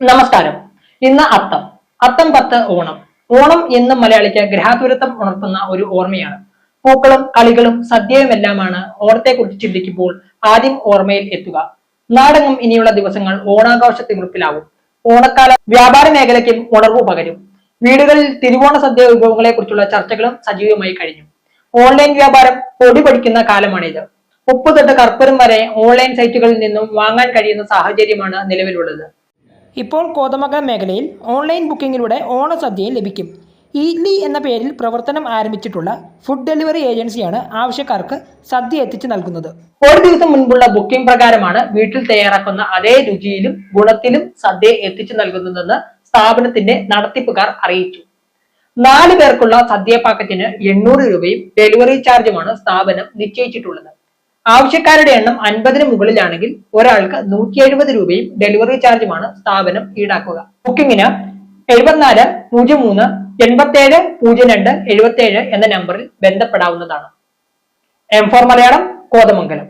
നമസ്കാരം. ഇന്ന് അത്തം. അത്തം പത്ത് ഓണം. ഓണം എന്ന് മലയാളിക്ക് ഗ്രഹാതുരത്വം ഉണർത്തുന്ന ഒരു ഓർമ്മയാണ്. പൂക്കളും കളികളും സദ്യയുമെല്ലാമാണ് ഓണത്തെക്കുറിച്ച് ചിന്തിക്കുമ്പോൾ ആദ്യം ഓർമ്മയിൽ എത്തുക. നാടെങ്ങും ഇനിയുള്ള ദിവസങ്ങൾ ഓണാഘോഷ തിമിർപ്പിലാവും ഓണക്കാല വ്യാപാര മേഖലയ്ക്കും ഉണർവ് പകരും. വീടുകളിൽ തിരുവോണ സദ്യ വിഭവങ്ങളെ കുറിച്ചുള്ള ചർച്ചകളും സജീവമായി കഴിഞ്ഞു. ഓൺലൈൻ വ്യാപാരം പൊടി പഠിക്കുന്ന കാലമാണിത്. ഉപ്പ് തൊട്ട് കർപ്പൂരം വരെ ഓൺലൈൻ സൈറ്റുകളിൽ നിന്നും വാങ്ങാൻ കഴിയുന്ന സാഹചര്യമാണ് നിലവിലുള്ളത്. ഇപ്പോൾ കോതമംഗലം മേഖലയിൽ ഓൺലൈൻ ബുക്കിങ്ങിലൂടെ ഓണസദ്യയും ലഭിക്കും. ഇഡ്ലി എന്ന പേരിൽ പ്രവർത്തനം ആരംഭിച്ചിട്ടുള്ള ഫുഡ് ഡെലിവറി ഏജൻസിയാണ് ആവശ്യക്കാർക്ക് സദ്യ എത്തിച്ചു നൽകുന്നത്. ഒരു ദിവസം മുൻപുള്ള ബുക്കിംഗ് പ്രകാരമാണ് വീട്ടിൽ തയ്യാറാക്കുന്ന അതേ രുചിയിലും ഗുണത്തിലും സദ്യ എത്തിച്ചു നൽകുന്നതെന്ന് സ്ഥാപനത്തിന്റെ നടത്തിപ്പുകാർ അറിയിച്ചു. നാല് പേർക്കുള്ള സദ്യ പാക്കറ്റിന് എണ്ണൂറ് രൂപയും ഡെലിവറി ചാർജുമാണ് സ്ഥാപനം നിശ്ചയിച്ചിട്ടുള്ളത്. ആവശ്യക്കാരുടെ എണ്ണം അൻപതിന് മുകളിലാണെങ്കിൽ ഒരാൾക്ക് നൂറ്റി എഴുപത് രൂപയും ഡെലിവറി ചാർജുമാണ് സ്ഥാപനം ഈടാക്കുക. ബുക്കിംഗിന് എഴുപത്തിനാല് പൂജ്യം മൂന്ന് എൺപത്തേഴ് പൂജ്യം രണ്ട് എഴുപത്തേഴ് എന്ന നമ്പറിൽ ബന്ധപ്പെടാവുന്നതാണ്. M for Malayalam Kothamangalam.